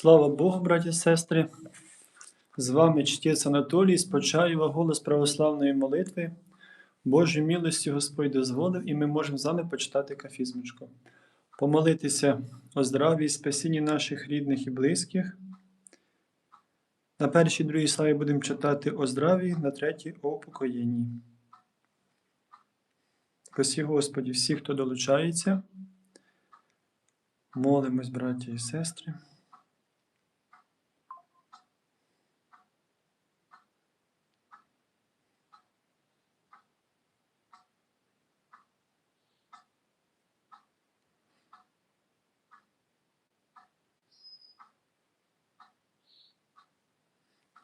Слава Богу, браті і сестри! З вами чтець Анатолій з Почаєва, голос православної молитви. Божій милості Господь дозволив, і ми можемо з вами почитати кафізмочку. Помолитися о здраві і спасінні наших рідних і близьких. На першій другій славі будемо читати о здраві, на третій о упокоєнні. Спасі Господі, всі, хто долучається. Молимось, браті і сестри.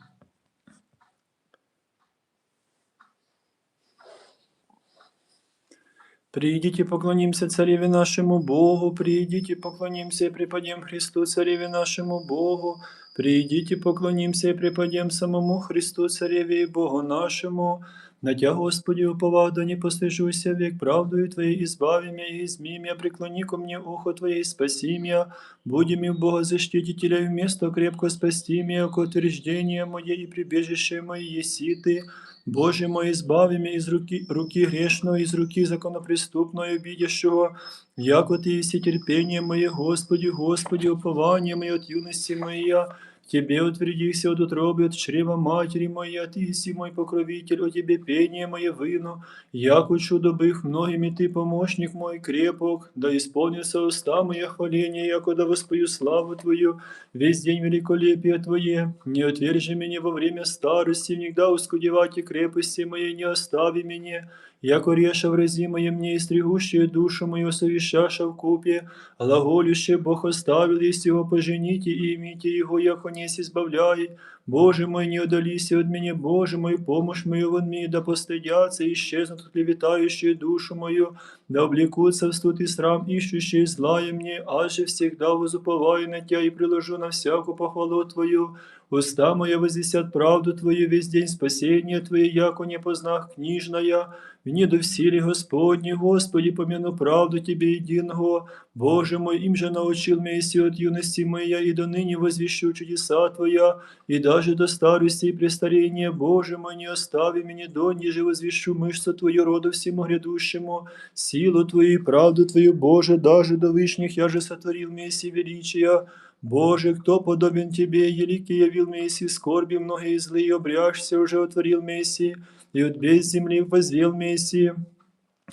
Придите, поклонимся Цареве нашему Богу, придите, поклонимся и преподем Христу, Цареве нашему Богу, придите, поклонимся и преподем самому Христу, Цареве Богу нашему, на Тя, Господи, уповал, да не послежуся век правдою Твоей, избави меня и изми меня, ко мне ухо Твое, спаси меня, будем и Бога защитителя, и вместо крепко спасти меня, к утверждение мое и прибежище мое еси Боже мой, избави меня из руки, руки грешного, из руки законопреступного, обидящего, яко Ты есть терпение мое, Господи, Господи, упование мое от юности моя, Тебе утвердился от утробы, от чрева матери моей, Ты си мой покровитель, о Тебе пение мое выну, яко чудо бых многими Ты помощник мой крепок, да исполнится уста моя хваление, яко да воспою славу Твою, весь день великолепие Твое, не отвержи меня во время старости, никогда ускудевать и крепости моей не остави меня, яко реша в рази моє мне, истригущие душу мою, совещаша в купе, глаголюще Бог оставил, если его пожените и имите его, яко не избавляет. Боже мой, не удалися от меня, Боже мой, помощь мою вон мне, да постыдятся, и исчезнут клеветающие душу мою, да облекутся в студ и срам, ищущие злая мне, аже всегда возуповаю на Тя и приложу на всякую похвалу Твою. Уста моя возвестят правду Твою весь день. Спасения Твое, яко не познах книжная, в до всілі Господні, Господи, помяну правду Тебе единого. Боже мой, им же научил меня от юности моя, и до ныне возвещу чудеса Твоя, и даже до старости и престарения, Боже мой, не остави меня, до ниже возвещу мышцу Твою роду всему грядущему, силу Твою и правду Твою, Боже, даже до вышних я же сотворил Месси величия, Боже, кто подобен Тебе, еликий явил Месси, скорби многие злые, обряжься уже отворил Месси, и от без земли возвел Мессии.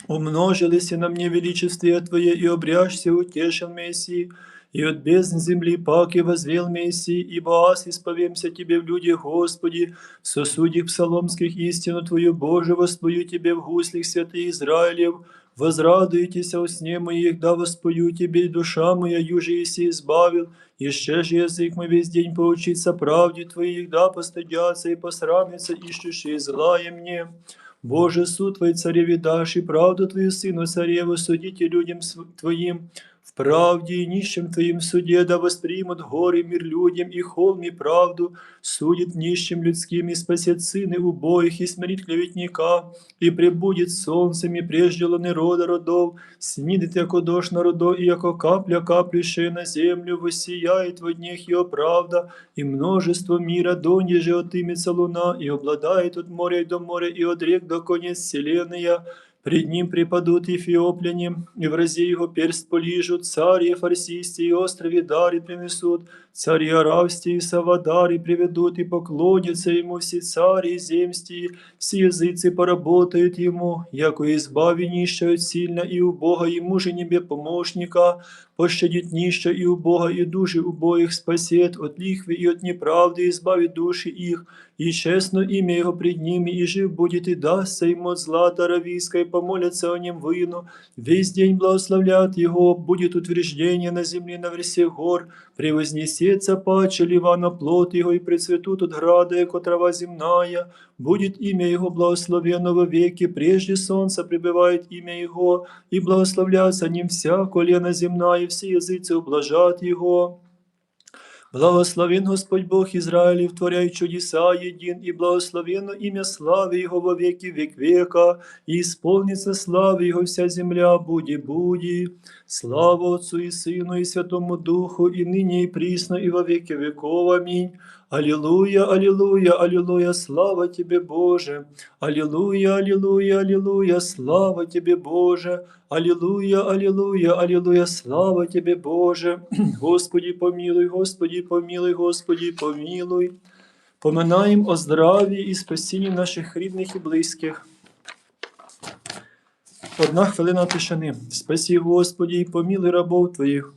Умножились на мне величествие Твое, и обряжься утешил Мессии, и от бездн земли паки возвел Мессии, ибо аз исповемся Тебе в людях, Господи, в сосудях псаломских истину Твою, Боже, воспою Тебе в гуслях святых Израилев, возрадуйтесь о сне моих, да воспою Тебе, и душа моя, юже еси избавил, еще же язык мой весь день поучится правде Твоих, да постыдятся и посрамятся, ищущие злая мне. Боже, суд Твой, цареве дашь, и правду Твою, Сыну Цареву, судите людям Твоим, в правде и нищим Твоим суде, да воспримут горе мир людям, и холм и правду, судит нищим людским, и спасет сыны убоих, и смирит клеветника, и пребудет солнцем, и прежде луны рода родов, снидет, яко дождь народов, и яко капля, каплющая на землю, воссияет во днях ее правда, и множество мира дониже отымется луна, и обладает от моря и до моря, и от рек до конец вселенная, Пред ним припадут эфиопляне, и в разе его перст полижут, и фарсисти и острове Дари принесут, цари Аравсти и Савадари приведут и поклонятся ему все цари и земсти, все языцы поработают ему, яко избави нищают сильно, и у Бога ему же небе помощника, пощадит нища и у Бога, и души убоих спасет, от лихвы и от неправды избавит души их, и честно имя его пред ними, и жив будет, и дастся ему от злата равийской, помолятся о нем выну, весь день благословлят его, будет утверждение на земле на всех гор, превознесется паче Ливана плод его, и прицветут от града, яко трава земная, будет имя его благословенно во веки, прежде солнца пребывает имя его, и благословляется ним вся колена земная, и все языцы ублажат его. Благословен Господь Бог Израилев, творяй чудеса един, и благословенно имя славы Его во веки век века, и исполнится славы Его вся земля, буди, буди. Слава Отцу и Сыну и Святому Духу, и ныне и присно, и во веки веков. Аминь. Аллилуйя, аллилуйя, аллилуйя, слава Тебе, Боже. Аллилуйя, аллилуйя, аллилуйя, слава Тебе, Боже. Аллилуйя, аллилуйя, аллилуйя, слава Тебе, Боже. Господи, помилуй, Господи, помилуй, Господи, помилуй. Поминаємо о здраві і спасінні наших рідних і близьких. Одна хвилина тишини. Спасі, Господі, і помилуй рабов Твоїх.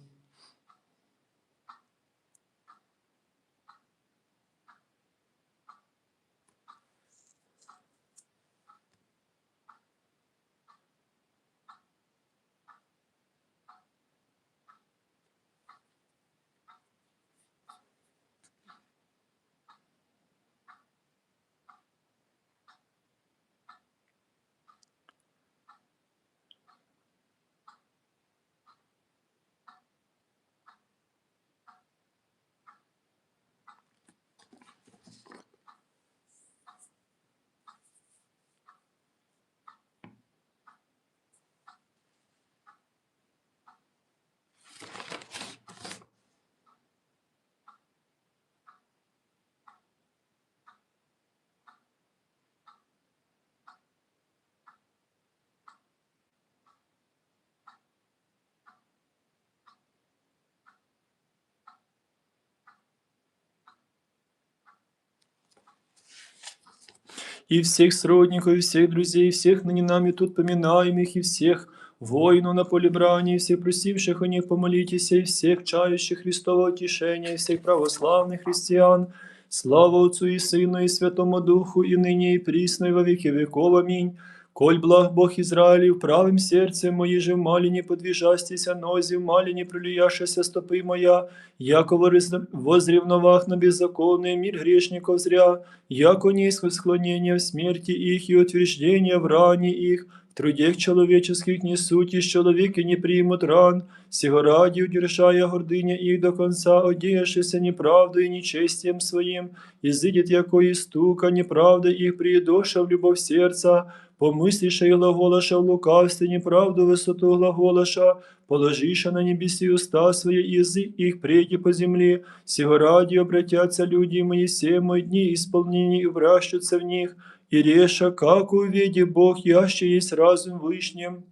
и всех сродников, и всех друзей, и всех ныне нами тут поминаемых, и всех воинов на поле брани, и всех просивших о них помолитесь, и всех чающих Христового утешения, и всех православных христиан. Слава Отцу и Сыну, и Святому Духу, и ныне, и присно, и во веки веков. Аминь. Коль благ Бог Израилев, правым сердцем мои же в мали не подвижастися нози, в мали не прилияшися стопы моя, яко вориз- возревновах на беззаконный мир грешников зря, яко низко склонение в смерти их и утверждение в ране их, в трудех человеческих не суть, и человеки не примут ран, сего ради удержая гордыня их до конца, одеявшися неправдой и нечестием своим, изыдет яко истука, неправда их приедоша в любовь сердца, помыслиша и глаголаша в лукавстве, неправду высоту глаголаша, положиша на небеси уста свои, и язык их преки по земле, сего ради обратятся люди мои, все мои дни исполнения и вращутся в них, и реша, как уведи Бог, яще есть разум вышним.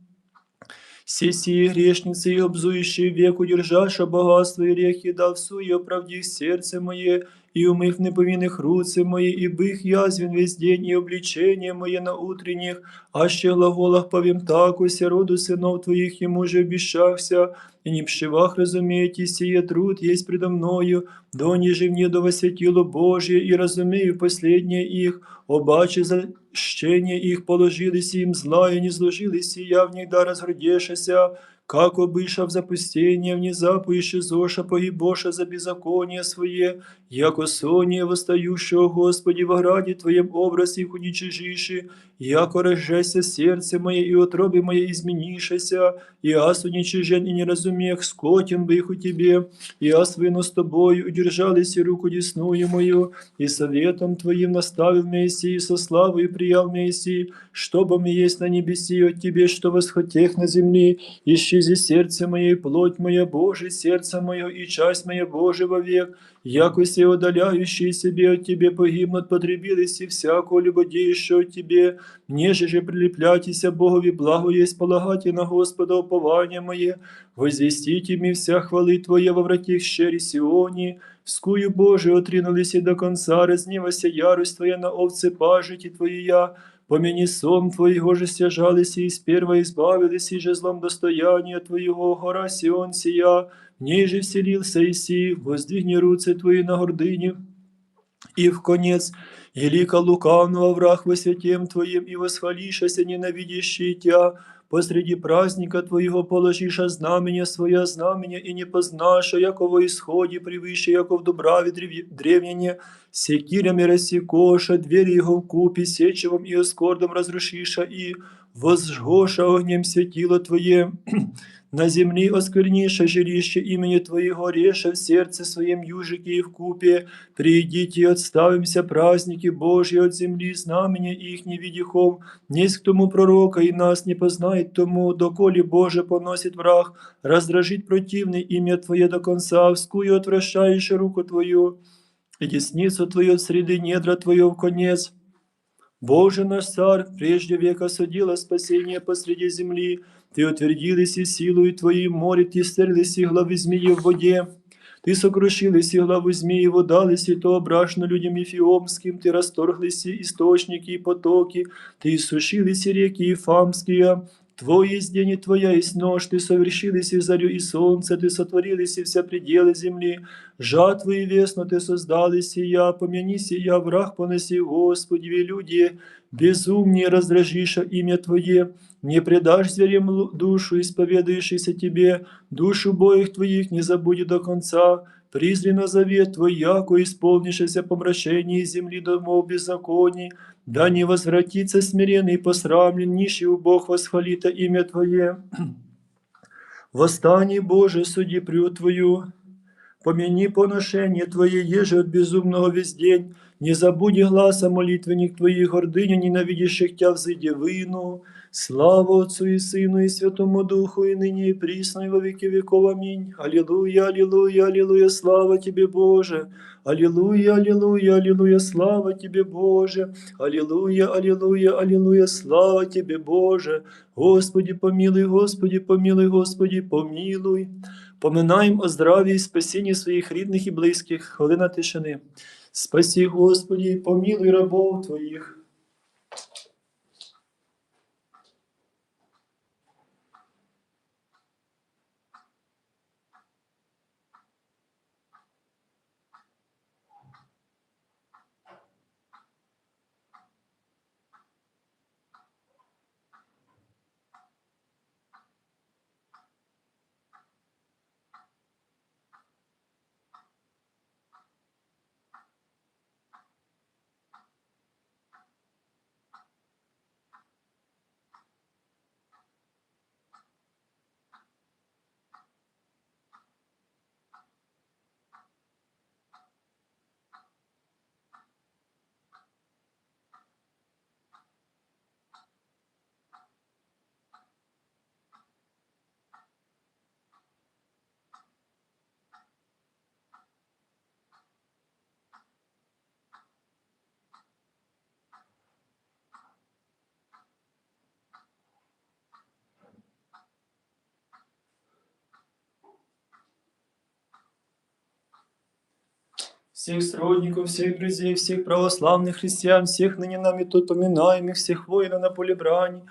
Все сии грешницы и обзующие век, удержаша богатство и рехи, дав суе оправдив сердце мое, и умыв неповинных руцы мои, и бых язвен весь день, и обличение мое на утренних, аще глаголах повім так, уся роду сынов твоих ему же обещахся, и не пшивах разумеете, сие труд есть предо мною, до ниже мне до восветило Божье, и разумею последнее их, обаче защение их положились им зла, и не сложились я в них да разгордешася, как обыша в запустение, внезапу исчезоша, погибоша за беззаконие свое, яко соние восстающего Господи во граде Твоем образ их уничижиши, яко разжеся сердце мое и утробе мое изменишеся, и аз уничижен и не разумех, скотен бы их у Тебе, и аз вину с Тобою, удержались и руку десную мою, и советом Твоим наставил Мессии, со славой приял Мессии, чтобы мне есть на небеси от Тебе, что восхотех на земле, исчези сердце мое и плоть моя, Боже, сердце мое и часть моя, Боже, вовек, яко все удаляющие себе от Тебе погибнут, потребились и всякого любодеющего от Тебе, неже же прилепляйтеся Богові, благо есть полагати на Господа упование мое, возвестите мне вся хвалы Твоя во вратих щери Сионі, скую Боже, отринулись до конца, разнивася ярость Твоя на овцы пажити Твоя, Помяни сон Твоего же стяжались и первого избавились, и же злом достояния Твоего, гора Сион сия, в ней же вселился Иси, воздвигни руцы Твои на гордыне, и в конец, и лика лукавного враг во святем Твоем, и восхвалишася ненавидящий Тя, посреди праздника Твоего положиша знамение Своя знамение, и не познаша, яко во исходе превыше, яко в дубраве древ- древняне, секирями рассекоша, двери его в купе, сечевом и оскордом разрушиша, и возжгоша огнем светило Твое, на земли оскверниша жилище имени Твоего, реша в сердце своем южики и в купе, придите и отставимся праздники Божьи от земли, знамения их не видихом, несть к тому пророка, и нас не познает тому, доколе Боже поносит враг, раздражить противный имя Твое до конца, вскую отвращаешь руку Твою, и десницу Твою от среды недра Твое в конец. Боже наш царь, прежде века судила спасение посреди земли, Ты утвердились и силою Твоей море, Ты стерлись и главы змеи в воде. Ты сокрушились и главу змеи водались, и то брашно людям ефиомским, Ты расторглись и источники и потоки, Ты иссушились и реки Ефамские, Твой есть день и Твоя есть ночь, Ты совершились и зарю и солнце, Ты сотворились и все пределы земли, жатвы и весно Ты создались, и я, помянись, и я, враг поноси, Господи, ви люди, безумнее раздражиша имя Твое, не предашь зверям лу- душу, исповедающийся Тебе, душу боих Твоих не забудет до конца, Призри на завет Твой, яко исполнишься помрачение земли домов беззаконий, да не возвратится смиренный и посрамлен, нищий у Бог восхвалита имя Твое. Восстань, Боже, суди прю Твою, Помяни поношение Твое, еже от безумного весь день, не забудь гласа молитвенник Твоих, гордыня ненавидящих Тя взыди вину. Слава Отцу и Сыну и Святому Духу, и ныне и присно, и во веки веков. Аминь. Аллилуйя, аллилуйя, аллилуйя, слава Тебе, Боже. Аллилуйя, аллилуйя, аллилуйя, слава Тебе, Боже. Аллилуйя, аллилуйя, аллилуйя, слава Тебе, Боже. Господи, помилуй, Господи, помилуй, Господи, помилуй. Поминаємо о здраві і спасінні своїх рідних і близьких. Хвилина тишини. Спасі, Господі, помилуй рабов Твоїх. всех сродников, всех друзей, всех православных христиан, всех ныне нами тут поминаемых, всех воинов на поле брани,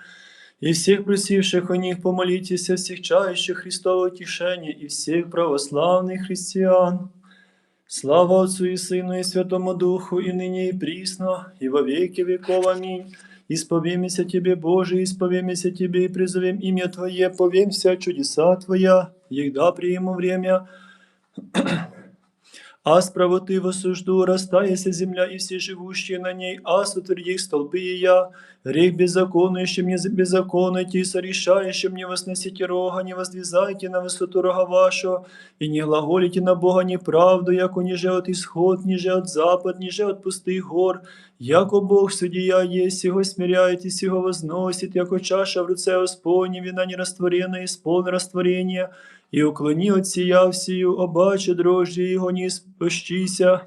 и всех просивших о них помолитесь, о всех чающих Христова утешения, и всех православных христиан. Слава Отцу и Сыну и Святому Духу, и ныне и присно, и во веки веков. Аминь. Исповемся Тебе, Боже, исповемся Тебе и призовем имя Твое, повемся чудеса Твоя, егда приму время, а с правоты восужду, растаяся земля и все живущие на ней, а сотверди столпы и я, грех беззаконующим не беззаконуйте, сорешающим не возносите рога, не воздвизайте на высоту рога вашего, и не глаголите на Бога неправду, яко ниже от исход, ниже от запад, ниже от пустых гор, яко Бог судья есть, его смиряетесь, его возносит, яко чаша в руце Господне, вина нерастворенная, исполн растворения, и уклони от сия всію, обаче дрожжі його не спощися.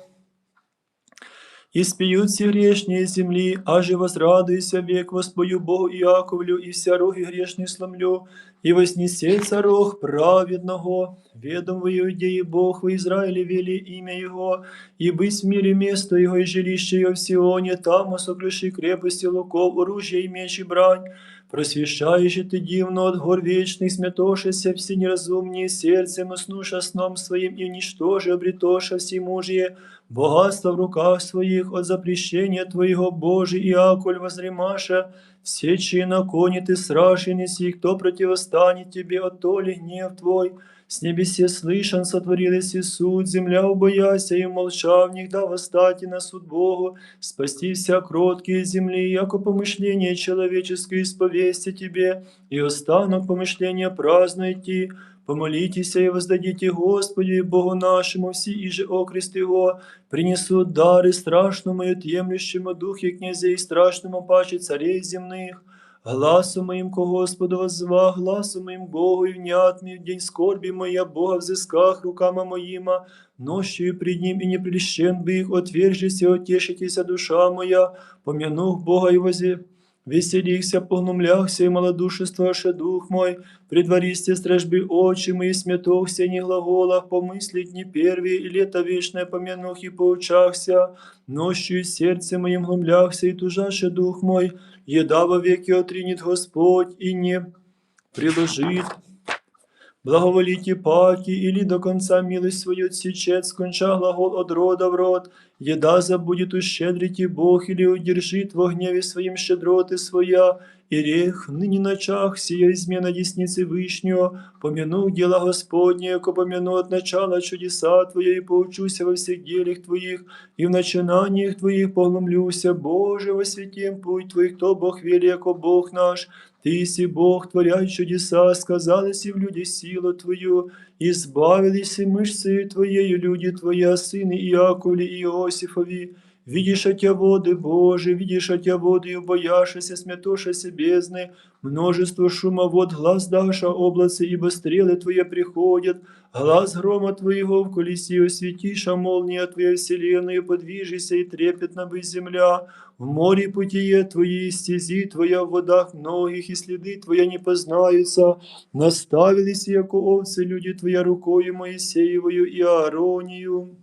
И спьют все грешные земли, аже возрадуйся век воспою Богу Иаковлю, и вся роги грешные сломлю, и вознесется рог праведного, ведом в Иудеи Бог в Израиле вели имя Его, и быть в мире место Его и жилище Его в Сионе, там сокруши крепости луков, оружие и меч и брань, просвещаешь ты дивно от гор вечных, сметошися все неразумнее сердцем, уснуша сном своим, и ничтоже обретоша всемужие, богатство в руках своих от запрещения Твоего, Божий, и аколь возремаша, все чьи на коне ты сражен, и кто противостанет тебе, от толи гнев Твой, С небесе слышан, сотворились и суд, земля убояся и молчав, них да восстать и на суд Богу, спасти вся кроткие земли, яко помышление человеческое исповести тебе, и останок помышления праздно идти, Помолитесь и воздадите Господи, Богу нашему, все и же окрест Его, принесут дары страшному и отъемлющему духе князей, и страшному паче царей земных. Гласу моїм ко Господу возва, гласу моїм Богу і внят мій в день скорбі моя Бога взисках руками моїма, нощою пред Ним и не прельщен би их, отвержись и душа моя, помянув Бога и возе. Веселихся, погнумляхся, и малодушествовавши дух мой, предваристе стражби очи мои, смятохся не глаголах, помыслить не первые, и лето вечное помянух и поучахся, нощью сердце моим глумляхся, и тужаше дух мой, еда во веки отринет Господь, и не приложит. Благоволите паки, или до конца милость свою отсечет, сконча глагол от рода в род, еда забудет ущедрить Бог, или удержит в гневе своим щедроты своя, и рех ныне ночах сия измена десницы Вышнего, помяну дела Господне, яко помяну от начала чудеса Твоя, и поучуся во всех делах Твоих, и в начинаниях Твоих поглумлюся, Боже, во святем путь Твой, кто Бог вели, яко Бог наш, Ты си Бог, творяй чудеса, сказалися в люди силу Твою, избавились и мышцею Твоею люди Твоя, сыны Иаковле и Иосифови, Видишь отя воды, Боже, видишь отя воды, и убояшися, смятошася бездны, множество шума вод, глаз даша облацы, ибо стрелы Твои приходят, глаз грома Твоего в колеси осветиша, молния Твоя вселенную, подвижися и трепетна бы земля, в море путие Твои, стези Твоя в водах многих, и следы Твоя не познаются, наставились, яко овцы, люди Твоя рукою Моисеевою и Ааронию.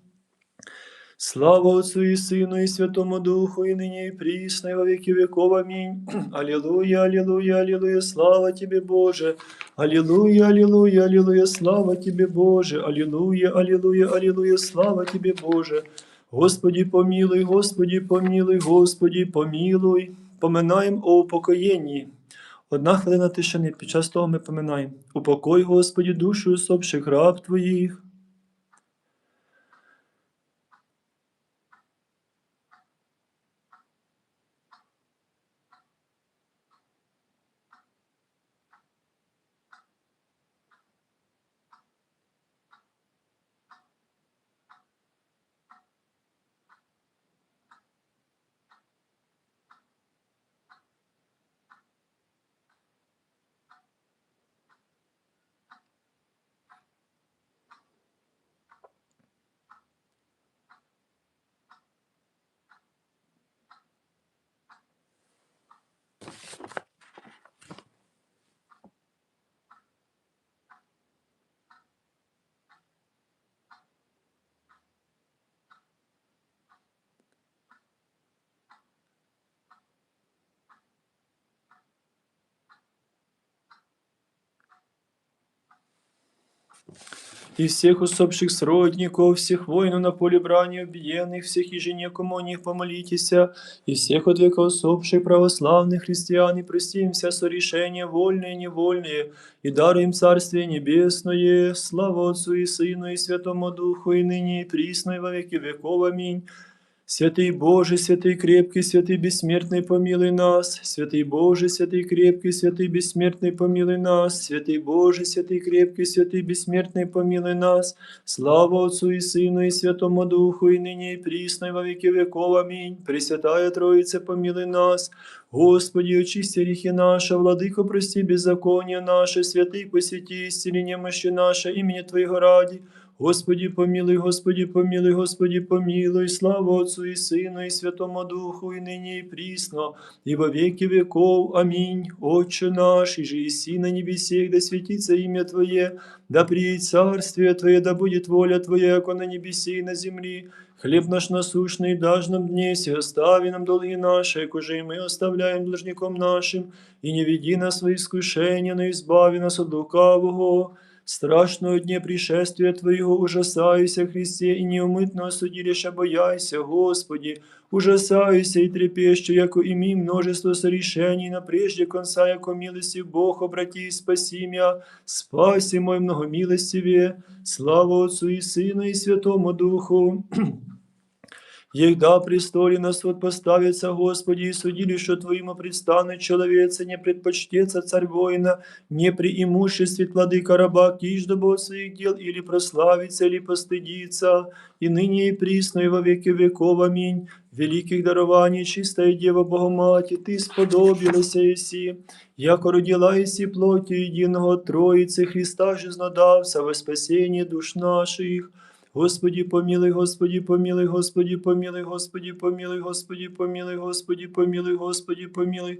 Слава Отцу и Сыну и Святому Духу, и ныне и присно, и во веки веков. Аминь. Аллилуйя, аллилуйя, аллилуйя, слава Тебе, Боже. Аллилуйя, аллилуйя, аллилуйя, слава Тебе, Боже. Аллилуйя, аллилуйя, аллилуйя, слава Тебе, Боже. Господи, помилуй, Господи, помилуй, Господи, помилуй. Поминаємо о упокоєнні. Одна хвилина тишини, під час того ми поминаємо. Упокой, Господи, душу усопших раб Твоїх. и всех усопших сродников, всех воинов на поле брани убиенных, всех и жене, кому о них помолитеся, и всех от века усопших православных христиан, и прости им вся сорешения, вольные и невольные, и даруй им Царствие Небесное, слава Отцу и Сыну и Святому Духу, и ныне и присно, и во веки веков. Аминь. Святый Боже, святый крепкий, святый бессмертный, помилуй нас. Святый Боже, святый крепкий, святый бессмертный, помилуй нас. Святый Боже, святый крепкий, святый бессмертный, помилуй нас. Слава Отцу и Сыну и Святому Духу, и ныне и присно, и во веки веков. Аминь. Пресвятая Троица, помилуй нас. Господи, очисти грехи наши, Владыко, прости беззаконие наше, святый посети исцеление мощи наше, имени Твоего ради. Господи, помилуй, Господи, помилуй, Господи, помилуй, слава Отцу и Сыну и Святому Духу, и ныне и присно, и во веки веков. Аминь. Отче наш, и же иси на небесех, да светится имя Твое, да приедет царствие Твое, да будет воля Твоя, как на небесе и на земли. Хлеб наш насущный дашь нам днесь, и остави нам долги наши, як уже и мы оставляем должником нашим, и не веди нас в искушение, но избави нас от лукавого. страшного дня пришествия Твоего ужасаюся, Христе, и неумытного судилища бояйся, Господи, ужасаюся и трепещу, яко ими множество сорешений, на прежде конца, яко милости Бог, обрати и спаси меня, спаси мой многомилостивее, слава Отцу и Сыну и Святому Духу. Егда престоле нас вот поставится, Господи, и судилище Твоему предстанет человеца, не предпочтется царь воина, не преимуществе владыка раба, киждобо от своих дел, или прославится, или постыдится, и ныне и присно, и во веки веков. Аминь. Великих дарований, чистая Дева Богоматі, Ти сподобилася Єсі, яко родила Єсі плоті єдиного Троїці Христа жизнодався во спасенні душ наших. Господі помілий, Господі помілий, Господі помілий, Господі помілий, Господі помілий, Господі помілий, Господі помілий.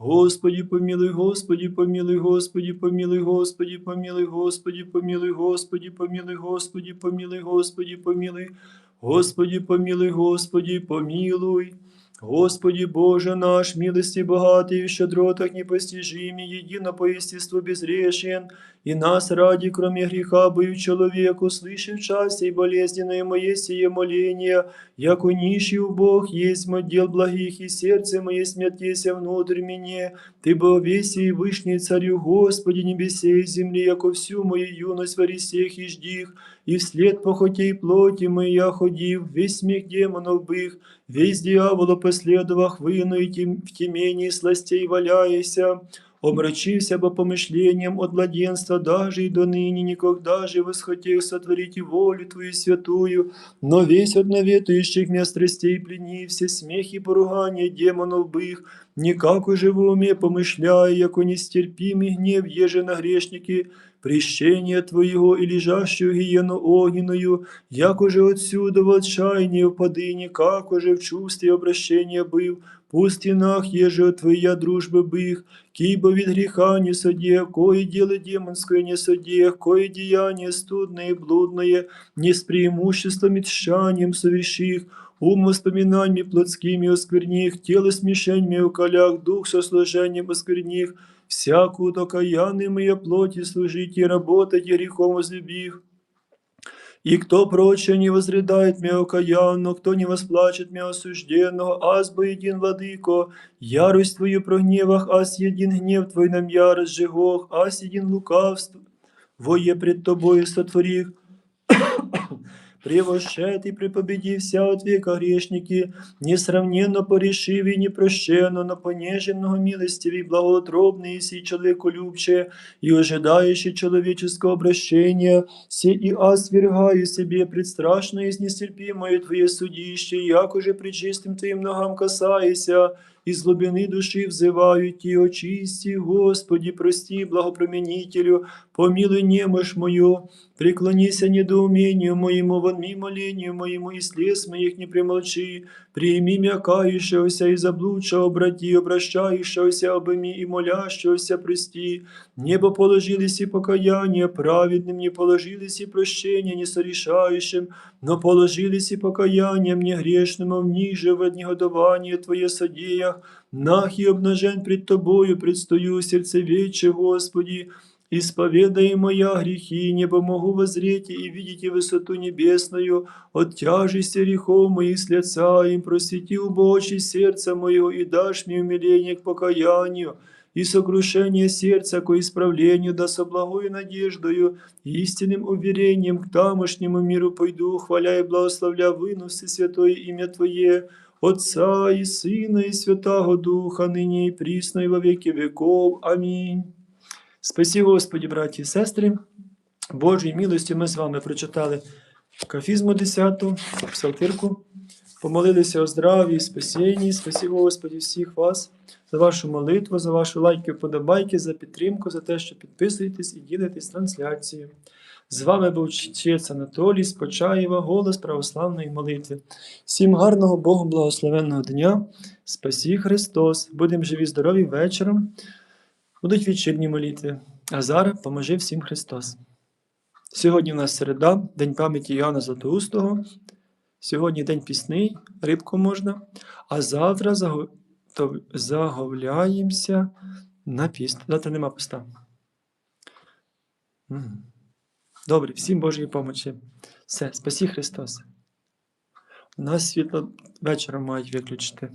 Господи, помилуй, Господи, помилуй, Господи, помилуй, Господи, помилуй, Господи, помилуй, Господи, помилуй, Господи, помилуй, Господи, помилуй, Господи, помилуй, Господи, помилуй. Господи Боже наш, милости богатый, в щедротах непостижимый, едино по естеству безрешен, и нас ради, кроме греха, быв человек, услышав часть и болезненное мое сие моление, яко нищий Бог есть мой дел благих, и сердце мое смятеся внутрь мне, Ты был весь и вышний царю, Господи, небесе и земли, яко всю мою юность во всех и ждих, и вслед похоти и плоти моя ходив, весь смех демонов бых, весь дьявола последовах выну и тем, в темении сластей валяйся, омрачился бы помышлением от младенства, даже и до ныне никогда же восхотел сотворить и волю Твою святую, но весь от наветующих меня страстей пленився, смех и поругание демонов бых, никак уже в уме помышляя, яко нестерпимый гнев еже на грешники, прещение Твоего и лежащую гиену огненную, як уже отсюда в отчаянии впады, никак уже в чувстве обращения был, пустинах еже от Твоя дружбы бых, кибо від греха не содех, кое дело демонское не содех, кое деяние студное и блудное, не с преимуществом и тщанием соверших, ум воспоминаниями плотскими оскверних, тело смешениями уколях, дух со служением оскверних, всякую докаянной моя плоти служить и работать, и грехом возлюбив. И кто прочее не возрыдает меня окаянно, кто не восплачет меня осужденного, аз бы един владыко, ярость твою прогневах, аз един гнев твой нам ярость жегох, аз един лукавство, вое пред тобою сотворих, превошед и препобеди вся от века грешники, несравненно порешивый и непрощенно, но понеженного милостивый, благоутробный и сей человеколюбче, и ожидающий человеческого обращения, се и аз свергаю себе предстрашное и нестерпимое Твое судище, як уже при чистым Твоим ногам касайся, из глубины души взываю Ти, очисти, Господи, прости, благоприменителю, помилуй немощь мою, преклонися недоумению моему, вонми молению моему, и слез моих не примолчи, прими мя кающегося и заблудшего, обрати, обращающегося обыми и молящегося прости, небо положились и покаяние, праведным не положились и прощение несорешающим, но положились и покаянием негрешному ниже в негодование Твое содеях, нах и обнажен пред Тобою, предстою сердцевече, Господи, Исповедай моя грехи, не помогу возреть и видеть и высоту небесную, от тяжести грехов моих с лица им просвети убочи сердца моего и дашь мне умиление к покаянию, и сокрушение сердца к исправлению, да со благою надеждою, истинным уверением к тамошнему миру пойду, хваля и благословля выну святое имя Твое, Отца и Сына и Святого Духа, ныне и присно и во веки веков. Аминь. Спасі Господі, браті і сестри. Божій милості ми з вами прочитали кафізму 10, псалтирку, помолилися о здраві, спасінні. Спасі Господі всіх вас за вашу молитву, за ваші лайки, вподобайки, за підтримку, за те, що підписуєтесь і ділитесь трансляцією. З вами був чець Анатолій з голос православної молитви. Всім гарного Богу благословенного дня. Спасі Христос. Будемо живі, здорові вечором. Будуть вечірні молитви. А зараз поможи всім Христос. Сьогодні у нас середа, День пам'яті Іоанна Златоустого. Сьогодні день пісний, рибку можна. А завтра заго- заговляємося на піст. Завтра нема поста. Добре, всім Божої помочі. Все, спасі Христос. У нас світло вечором мають виключити.